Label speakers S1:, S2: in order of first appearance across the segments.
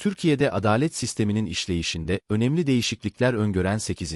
S1: Türkiye'de adalet sisteminin işleyişinde önemli değişiklikler öngören 8.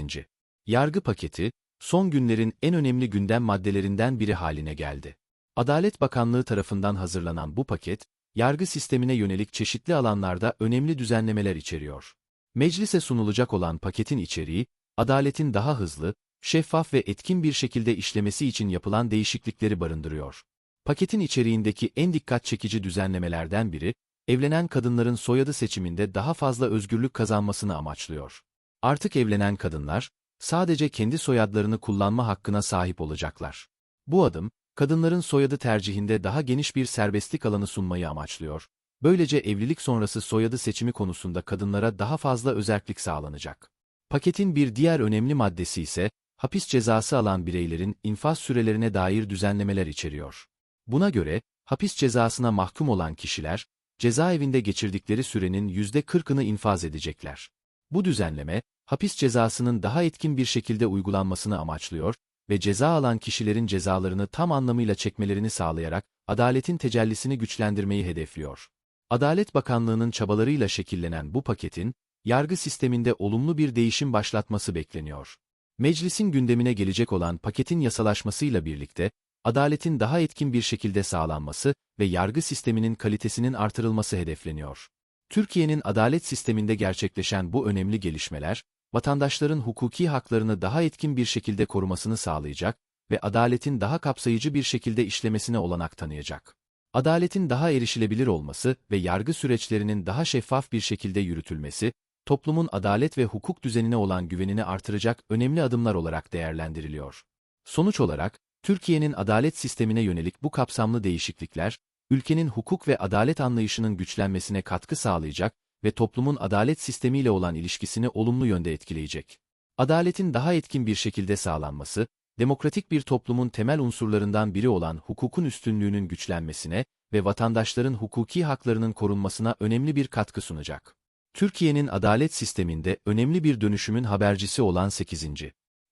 S1: Yargı paketi, son günlerin en önemli gündem maddelerinden biri haline geldi. Adalet Bakanlığı tarafından hazırlanan bu paket, yargı sistemine yönelik çeşitli alanlarda önemli düzenlemeler içeriyor. Meclise sunulacak olan paketin içeriği, adaletin daha hızlı, şeffaf ve etkin bir şekilde işlemesi için yapılan değişiklikleri barındırıyor. Paketin içeriğindeki en dikkat çekici düzenlemelerden biri, evlenen kadınların soyadı seçiminde daha fazla özgürlük kazanmasını amaçlıyor. Artık evlenen kadınlar, sadece kendi soyadlarını kullanma hakkına sahip olacaklar. Bu adım, kadınların soyadı tercihinde daha geniş bir serbestlik alanı sunmayı amaçlıyor. Böylece evlilik sonrası soyadı seçimi konusunda kadınlara daha fazla özerklik sağlanacak. Paketin bir diğer önemli maddesi ise, hapis cezası alan bireylerin infaz sürelerine dair düzenlemeler içeriyor. Buna göre, hapis cezasına mahkum olan kişiler, cezaevinde geçirdikleri sürenin %40'ını infaz edecekler. Bu düzenleme, hapis cezasının daha etkin bir şekilde uygulanmasını amaçlıyor ve ceza alan kişilerin cezalarını tam anlamıyla çekmelerini sağlayarak adaletin tecellisini güçlendirmeyi hedefliyor. Adalet Bakanlığı'nın çabalarıyla şekillenen bu paketin, yargı sisteminde olumlu bir değişim başlatması bekleniyor. Meclisin gündemine gelecek olan paketin yasalaşmasıyla birlikte, adaletin daha etkin bir şekilde sağlanması ve yargı sisteminin kalitesinin artırılması hedefleniyor. Türkiye'nin adalet sisteminde gerçekleşen bu önemli gelişmeler, vatandaşların hukuki haklarını daha etkin bir şekilde korumasını sağlayacak ve adaletin daha kapsayıcı bir şekilde işlemesine olanak tanıyacak. Adaletin daha erişilebilir olması ve yargı süreçlerinin daha şeffaf bir şekilde yürütülmesi, toplumun adalet ve hukuk düzenine olan güvenini artıracak önemli adımlar olarak değerlendiriliyor. Sonuç olarak, Türkiye'nin adalet sistemine yönelik bu kapsamlı değişiklikler, ülkenin hukuk ve adalet anlayışının güçlenmesine katkı sağlayacak ve toplumun adalet sistemiyle olan ilişkisini olumlu yönde etkileyecek. Adaletin daha etkin bir şekilde sağlanması, demokratik bir toplumun temel unsurlarından biri olan hukukun üstünlüğünün güçlenmesine ve vatandaşların hukuki haklarının korunmasına önemli bir katkı sunacak. Türkiye'nin adalet sisteminde önemli bir dönüşümün habercisi olan 8.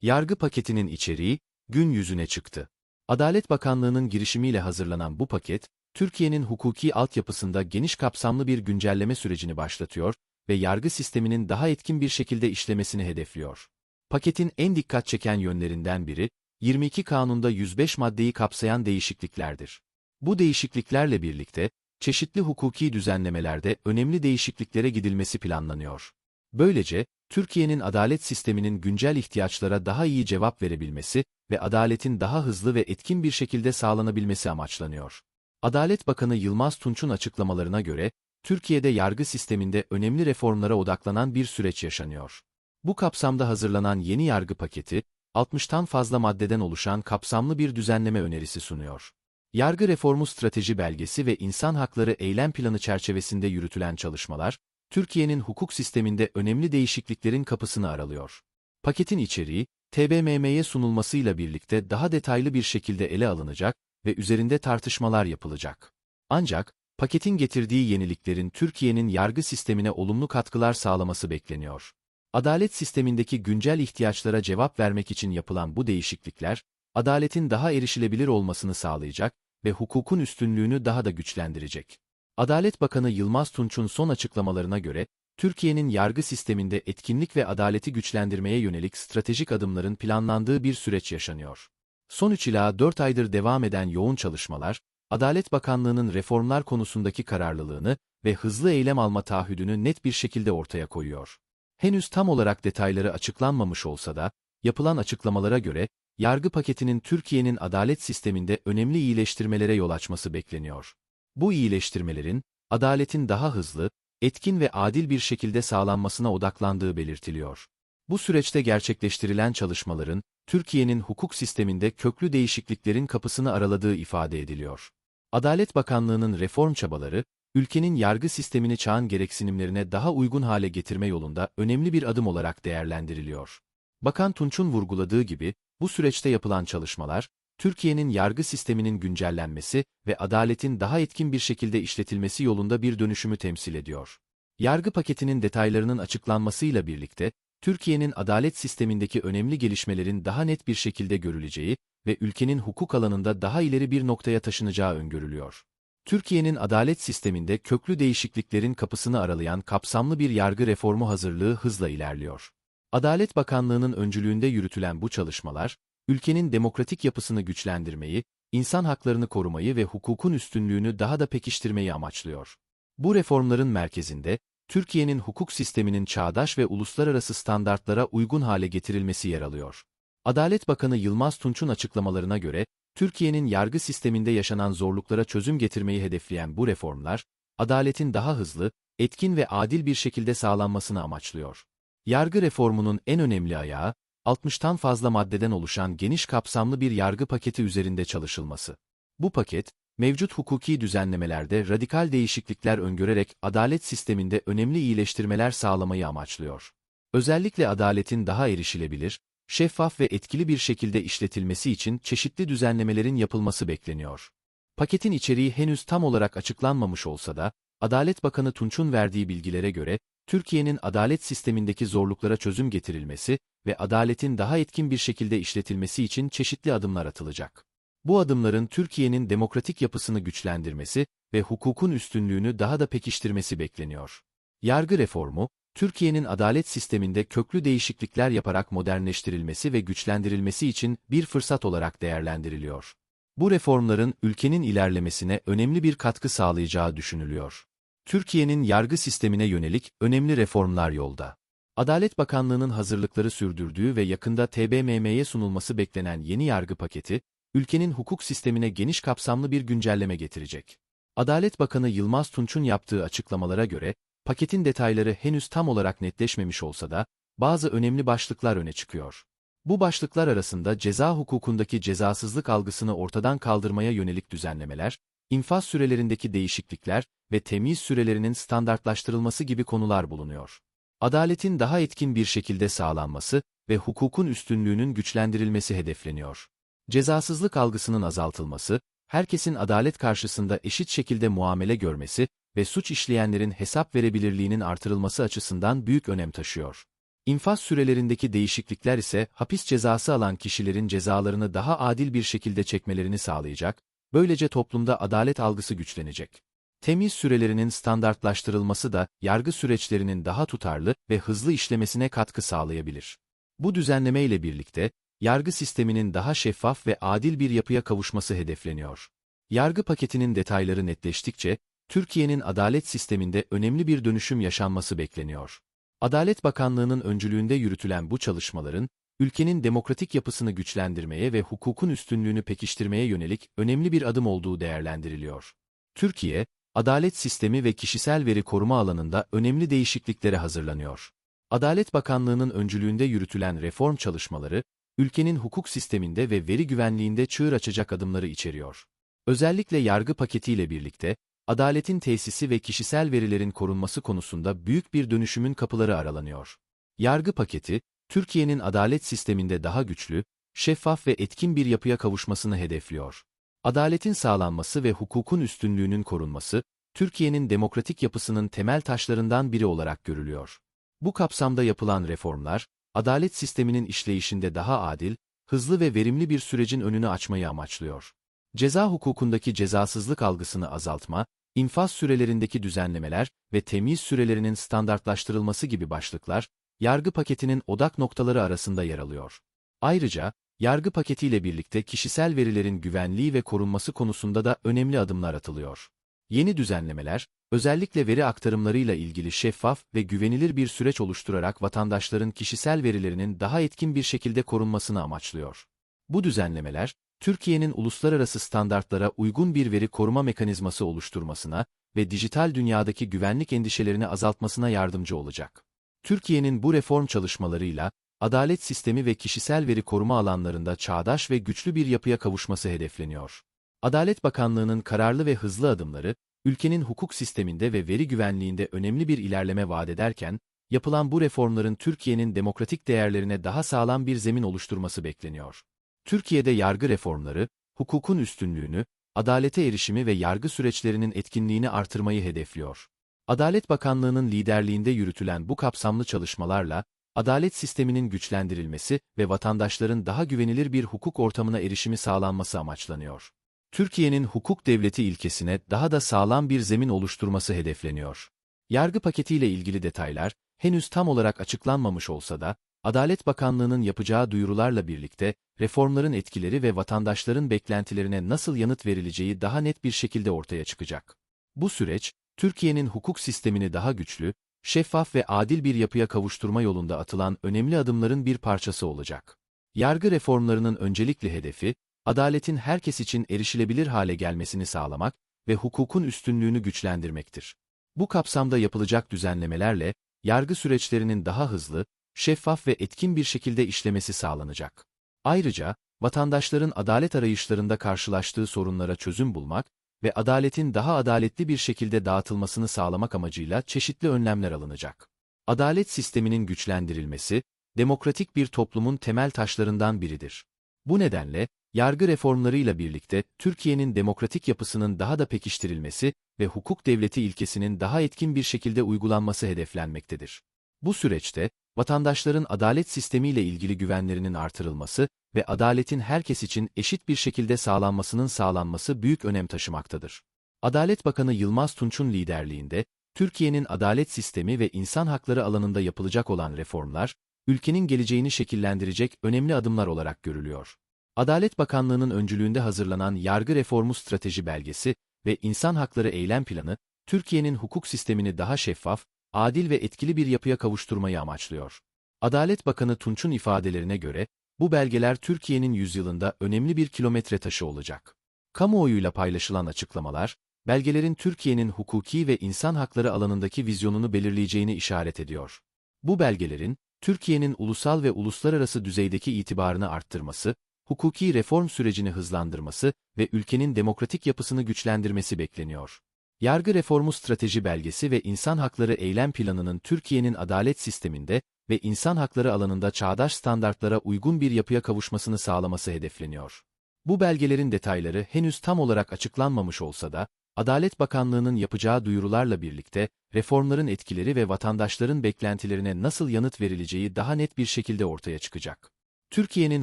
S1: Yargı paketinin içeriği, gün yüzüne çıktı. Adalet Bakanlığı'nın girişimiyle hazırlanan bu paket, Türkiye'nin hukuki altyapısında geniş kapsamlı bir güncelleme sürecini başlatıyor ve yargı sisteminin daha etkin bir şekilde işlemesini hedefliyor. Paketin en dikkat çeken yönlerinden biri, 22 kanunda 105 maddeyi kapsayan değişikliklerdir. Bu değişikliklerle birlikte, çeşitli hukuki düzenlemelerde önemli değişikliklere gidilmesi planlanıyor. Böylece, Türkiye'nin adalet sisteminin güncel ihtiyaçlara daha iyi cevap verebilmesi ve adaletin daha hızlı ve etkin bir şekilde sağlanabilmesi amaçlanıyor. Adalet Bakanı Yılmaz Tunç'un açıklamalarına göre, Türkiye'de yargı sisteminde önemli reformlara odaklanan bir süreç yaşanıyor. Bu kapsamda hazırlanan yeni yargı paketi, 60'tan fazla maddeden oluşan kapsamlı bir düzenleme önerisi sunuyor. Yargı reformu strateji belgesi ve insan hakları eylem planı çerçevesinde yürütülen çalışmalar, Türkiye'nin hukuk sisteminde önemli değişikliklerin kapısını aralıyor. Paketin içeriği, TBMM'ye sunulmasıyla birlikte daha detaylı bir şekilde ele alınacak ve üzerinde tartışmalar yapılacak. Ancak, paketin getirdiği yeniliklerin Türkiye'nin yargı sistemine olumlu katkılar sağlaması bekleniyor. Adalet sistemindeki güncel ihtiyaçlara cevap vermek için yapılan bu değişiklikler, adaletin daha erişilebilir olmasını sağlayacak ve hukukun üstünlüğünü daha da güçlendirecek. Adalet Bakanı Yılmaz Tunç'un son açıklamalarına göre, Türkiye'nin yargı sisteminde etkinlik ve adaleti güçlendirmeye yönelik stratejik adımların planlandığı bir süreç yaşanıyor. Son 3 ila 4 aydır devam eden yoğun çalışmalar, Adalet Bakanlığı'nın reformlar konusundaki kararlılığını ve hızlı eylem alma taahhüdünü net bir şekilde ortaya koyuyor. Henüz tam olarak detayları açıklanmamış olsa da, yapılan açıklamalara göre, yargı paketinin Türkiye'nin adalet sisteminde önemli iyileştirmelere yol açması bekleniyor. Bu iyileştirmelerin, adaletin daha hızlı, etkin ve adil bir şekilde sağlanmasına odaklandığı belirtiliyor. Bu süreçte gerçekleştirilen çalışmaların, Türkiye'nin hukuk sisteminde köklü değişikliklerin kapısını araladığı ifade ediliyor. Adalet Bakanlığı'nın reform çabaları, ülkenin yargı sistemini çağın gereksinimlerine daha uygun hale getirme yolunda önemli bir adım olarak değerlendiriliyor. Bakan Tunç'un vurguladığı gibi, bu süreçte yapılan çalışmalar, Türkiye'nin yargı sisteminin güncellenmesi ve adaletin daha etkin bir şekilde işletilmesi yolunda bir dönüşümü temsil ediyor. Yargı paketinin detaylarının açıklanmasıyla birlikte, Türkiye'nin adalet sistemindeki önemli gelişmelerin daha net bir şekilde görüleceği ve ülkenin hukuk alanında daha ileri bir noktaya taşınacağı öngörülüyor. Türkiye'nin adalet sisteminde köklü değişikliklerin kapısını aralayan kapsamlı bir yargı reformu hazırlığı hızla ilerliyor. Adalet Bakanlığı'nın öncülüğünde yürütülen bu çalışmalar, ülkenin demokratik yapısını güçlendirmeyi, insan haklarını korumayı ve hukukun üstünlüğünü daha da pekiştirmeyi amaçlıyor. Bu reformların merkezinde, Türkiye'nin hukuk sisteminin çağdaş ve uluslararası standartlara uygun hale getirilmesi yer alıyor. Adalet Bakanı Yılmaz Tunç'un açıklamalarına göre, Türkiye'nin yargı sisteminde yaşanan zorluklara çözüm getirmeyi hedefleyen bu reformlar, adaletin daha hızlı, etkin ve adil bir şekilde sağlanmasını amaçlıyor. Yargı reformunun en önemli ayağı, 60'tan fazla maddeden oluşan geniş kapsamlı bir yargı paketi üzerinde çalışılması. Bu paket, mevcut hukuki düzenlemelerde radikal değişiklikler öngörerek adalet sisteminde önemli iyileştirmeler sağlamayı amaçlıyor. Özellikle adaletin daha erişilebilir, şeffaf ve etkili bir şekilde işletilmesi için çeşitli düzenlemelerin yapılması bekleniyor. Paketin içeriği henüz tam olarak açıklanmamış olsa da, Adalet Bakanı Tunç'un verdiği bilgilere göre, Türkiye'nin adalet sistemindeki zorluklara çözüm getirilmesi ve adaletin daha etkin bir şekilde işletilmesi için çeşitli adımlar atılacak. Bu adımların Türkiye'nin demokratik yapısını güçlendirmesi ve hukukun üstünlüğünü daha da pekiştirmesi bekleniyor. Yargı reformu, Türkiye'nin adalet sisteminde köklü değişiklikler yaparak modernleştirilmesi ve güçlendirilmesi için bir fırsat olarak değerlendiriliyor. Bu reformların ülkenin ilerlemesine önemli bir katkı sağlayacağı düşünülüyor. Türkiye'nin yargı sistemine yönelik önemli reformlar yolda. Adalet Bakanlığı'nın hazırlıkları sürdürdüğü ve yakında TBMM'ye sunulması beklenen yeni yargı paketi, ülkenin hukuk sistemine geniş kapsamlı bir güncelleme getirecek. Adalet Bakanı Yılmaz Tunç'un yaptığı açıklamalara göre, paketin detayları henüz tam olarak netleşmemiş olsa da, bazı önemli başlıklar öne çıkıyor. Bu başlıklar arasında ceza hukukundaki cezasızlık algısını ortadan kaldırmaya yönelik düzenlemeler, infaz sürelerindeki değişiklikler ve temyiz sürelerinin standartlaştırılması gibi konular bulunuyor. Adaletin daha etkin bir şekilde sağlanması ve hukukun üstünlüğünün güçlendirilmesi hedefleniyor. Cezasızlık algısının azaltılması, herkesin adalet karşısında eşit şekilde muamele görmesi ve suç işleyenlerin hesap verebilirliğinin artırılması açısından büyük önem taşıyor. İnfaz sürelerindeki değişiklikler ise hapis cezası alan kişilerin cezalarını daha adil bir şekilde çekmelerini sağlayacak, böylece toplumda adalet algısı güçlenecek. Temiz sürelerinin standartlaştırılması da yargı süreçlerinin daha tutarlı ve hızlı işlemesine katkı sağlayabilir. Bu düzenleme ile birlikte, yargı sisteminin daha şeffaf ve adil bir yapıya kavuşması hedefleniyor. Yargı paketinin detayları netleştikçe, Türkiye'nin adalet sisteminde önemli bir dönüşüm yaşanması bekleniyor. Adalet Bakanlığı'nın öncülüğünde yürütülen bu çalışmaların, ülkenin demokratik yapısını güçlendirmeye ve hukukun üstünlüğünü pekiştirmeye yönelik önemli bir adım olduğu değerlendiriliyor. Türkiye, adalet sistemi ve kişisel veri koruma alanında önemli değişikliklere hazırlanıyor. Adalet Bakanlığı'nın öncülüğünde yürütülen reform çalışmaları, ülkenin hukuk sisteminde ve veri güvenliğinde çığır açacak adımları içeriyor. Özellikle yargı paketiyle birlikte, adaletin tesisi ve kişisel verilerin korunması konusunda büyük bir dönüşümün kapıları aralanıyor. Yargı paketi, Türkiye'nin adalet sisteminde daha güçlü, şeffaf ve etkin bir yapıya kavuşmasını hedefliyor. Adaletin sağlanması ve hukukun üstünlüğünün korunması, Türkiye'nin demokratik yapısının temel taşlarından biri olarak görülüyor. Bu kapsamda yapılan reformlar, adalet sisteminin işleyişinde daha adil, hızlı ve verimli bir sürecin önünü açmayı amaçlıyor. Ceza hukukundaki cezasızlık algısını azaltma, infaz sürelerindeki düzenlemeler ve temyiz sürelerinin standartlaştırılması gibi başlıklar, yargı paketinin odak noktaları arasında yer alıyor. Ayrıca, yargı paketiyle birlikte kişisel verilerin güvenliği ve korunması konusunda da önemli adımlar atılıyor. Yeni düzenlemeler, özellikle veri aktarımlarıyla ilgili şeffaf ve güvenilir bir süreç oluşturarak vatandaşların kişisel verilerinin daha etkin bir şekilde korunmasını amaçlıyor. Bu düzenlemeler, Türkiye'nin uluslararası standartlara uygun bir veri koruma mekanizması oluşturmasına ve dijital dünyadaki güvenlik endişelerini azaltmasına yardımcı olacak. Türkiye'nin bu reform çalışmalarıyla, adalet sistemi ve kişisel veri koruma alanlarında çağdaş ve güçlü bir yapıya kavuşması hedefleniyor. Adalet Bakanlığı'nın kararlı ve hızlı adımları, ülkenin hukuk sisteminde ve veri güvenliğinde önemli bir ilerleme vaat ederken, yapılan bu reformların Türkiye'nin demokratik değerlerine daha sağlam bir zemin oluşturması bekleniyor. Türkiye'de yargı reformları, hukukun üstünlüğünü, adalete erişimi ve yargı süreçlerinin etkinliğini artırmayı hedefliyor. Adalet Bakanlığı'nın liderliğinde yürütülen bu kapsamlı çalışmalarla, adalet sisteminin güçlendirilmesi ve vatandaşların daha güvenilir bir hukuk ortamına erişimi sağlanması amaçlanıyor. Türkiye'nin hukuk devleti ilkesine daha da sağlam bir zemin oluşturması hedefleniyor. Yargı paketiyle ilgili detaylar henüz tam olarak açıklanmamış olsa da, Adalet Bakanlığı'nın yapacağı duyurularla birlikte reformların etkileri ve vatandaşların beklentilerine nasıl yanıt verileceği daha net bir şekilde ortaya çıkacak. Bu süreç, Türkiye'nin hukuk sistemini daha güçlü, şeffaf ve adil bir yapıya kavuşturma yolunda atılan önemli adımların bir parçası olacak. Yargı reformlarının öncelikli hedefi, adaletin herkes için erişilebilir hale gelmesini sağlamak ve hukukun üstünlüğünü güçlendirmektir. Bu kapsamda yapılacak düzenlemelerle, yargı süreçlerinin daha hızlı, şeffaf ve etkin bir şekilde işlemesi sağlanacak. Ayrıca, vatandaşların adalet arayışlarında karşılaştığı sorunlara çözüm bulmak ve adaletin daha adaletli bir şekilde dağıtılmasını sağlamak amacıyla çeşitli önlemler alınacak. Adalet sisteminin güçlendirilmesi, demokratik bir toplumun temel taşlarından biridir. Bu nedenle, yargı reformlarıyla birlikte Türkiye'nin demokratik yapısının daha da pekiştirilmesi ve hukuk devleti ilkesinin daha etkin bir şekilde uygulanması hedeflenmektedir. Bu süreçte, vatandaşların adalet sistemiyle ilgili güvenlerinin artırılması ve adaletin herkes için eşit bir şekilde sağlanmasının sağlanması büyük önem taşımaktadır. Adalet Bakanı Yılmaz Tunç'un liderliğinde, Türkiye'nin adalet sistemi ve insan hakları alanında yapılacak olan reformlar, ülkenin geleceğini şekillendirecek önemli adımlar olarak görülüyor. Adalet Bakanlığı'nın öncülüğünde hazırlanan Yargı Reformu Strateji Belgesi ve İnsan Hakları Eylem Planı, Türkiye'nin hukuk sistemini daha şeffaf, adil ve etkili bir yapıya kavuşturmayı amaçlıyor. Adalet Bakanı Tunç'un ifadelerine göre, bu belgeler Türkiye'nin yüzyılında önemli bir kilometre taşı olacak. Kamuoyuyla paylaşılan açıklamalar, belgelerin Türkiye'nin hukuki ve insan hakları alanındaki vizyonunu belirleyeceğini işaret ediyor. Bu belgelerin, Türkiye'nin ulusal ve uluslararası düzeydeki itibarını arttırması, hukuki reform sürecini hızlandırması ve ülkenin demokratik yapısını güçlendirmesi bekleniyor. Yargı Reformu Strateji Belgesi ve İnsan Hakları Eylem Planı'nın Türkiye'nin adalet sisteminde ve insan hakları alanında çağdaş standartlara uygun bir yapıya kavuşmasını sağlaması hedefleniyor. Bu belgelerin detayları henüz tam olarak açıklanmamış olsa da, Adalet Bakanlığı'nın yapacağı duyurularla birlikte, reformların etkileri ve vatandaşların beklentilerine nasıl yanıt verileceği daha net bir şekilde ortaya çıkacak. Türkiye'nin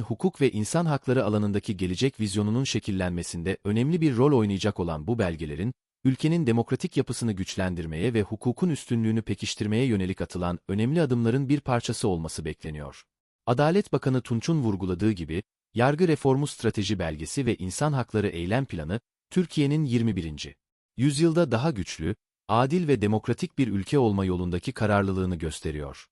S1: hukuk ve insan hakları alanındaki gelecek vizyonunun şekillenmesinde önemli bir rol oynayacak olan bu belgelerin, ülkenin demokratik yapısını güçlendirmeye ve hukukun üstünlüğünü pekiştirmeye yönelik atılan önemli adımların bir parçası olması bekleniyor. Adalet Bakanı Tunç'un vurguladığı gibi, Yargı Reformu Strateji Belgesi ve İnsan Hakları Eylem Planı, Türkiye'nin 21. yüzyılda daha güçlü, adil ve demokratik bir ülke olma yolundaki kararlılığını gösteriyor.